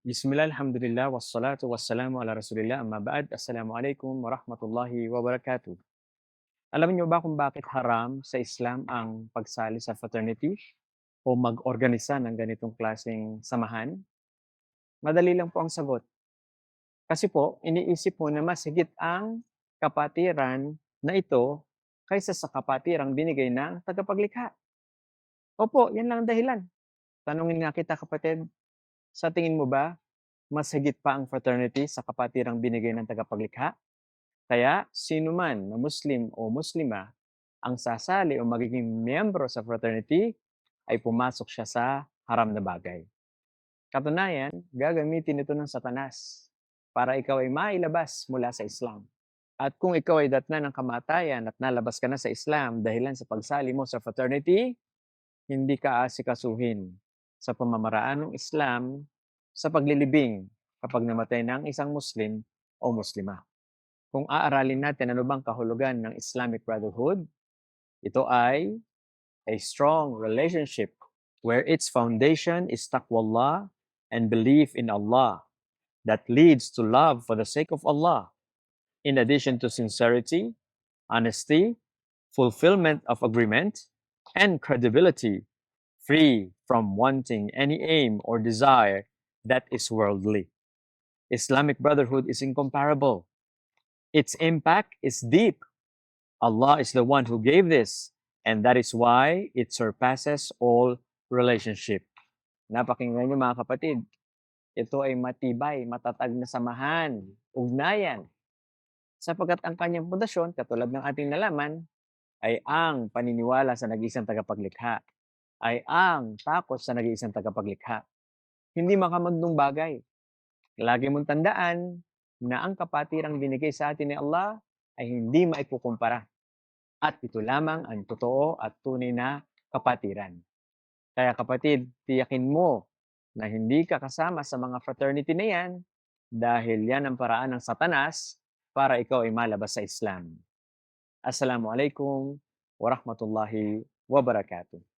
Bismillah, alhamdulillah, wassalatu wassalamu ala rasulillah, amma ba'd. Assalamualaikum warahmatullahi wabarakatuh. Alam niyo ba kung bakit haram sa Islam ang pagsali sa fraternity o mag-organisa ng ganitong klaseng samahan? Madali lang po ang sagot. Kasi po, iniisip mo na mas higit ang kapatiran na ito kaysa sa kapatirang binigay ng tagapaglikha. Opo, yan lang ang dahilan. Tanungin nga kita kapatid, sa tingin mo ba, mas higit pa ang fraternity sa kapatirang binigay ng tagapaglikha? Kaya, sino man na Muslim o Muslima ang sasali o magiging miyembro sa fraternity, ay pumasok siya sa haram na bagay. Katunayan, gagamitin ito ng satanas para ikaw ay mailabas mula sa Islam. At kung ikaw ay datna ng kamatayan at nalabas ka na sa Islam dahilan sa pagsali mo sa fraternity, hindi ka asikasuhin sa pamamaraan ng Islam sa paglilibing kapag namatay ng isang Muslim o Muslima. Kung aaralin natin ano bang kahulugan ng Islamic Brotherhood, ito ay a strong relationship where its foundation is taqwallah and belief in Allah that leads to love for the sake of Allah, in addition to sincerity, honesty, fulfillment of agreement, and credibility free from wanting any aim or desire that is worldly. Islamic brotherhood is incomparable. Its impact is deep. Allah is the one who gave this, and that is why it surpasses all relationship. Napakinggan niyo mga kapatid, ito ay matibay, matatag na samahan, ugnayan. Sapagkat ang kanyang pundasyon, katulad ng ating nalaman, ay ang paniniwala sa nag-iisang tagapaglikha ay ang takot sa nag-iisang tagapaglikha. Hindi makamagdong bagay. Lagi mong tandaan na ang kapatirang binigay sa atin ni Allah ay hindi maikukumpara. At ito lamang ang totoo at tunay na kapatiran. Kaya kapatid, tiyakin mo na hindi ka kasama sa mga fraternity na yan dahil yan ang paraan ng satanas para ikaw ay malabas sa Islam. Assalamualaikum warahmatullahi wabarakatuh.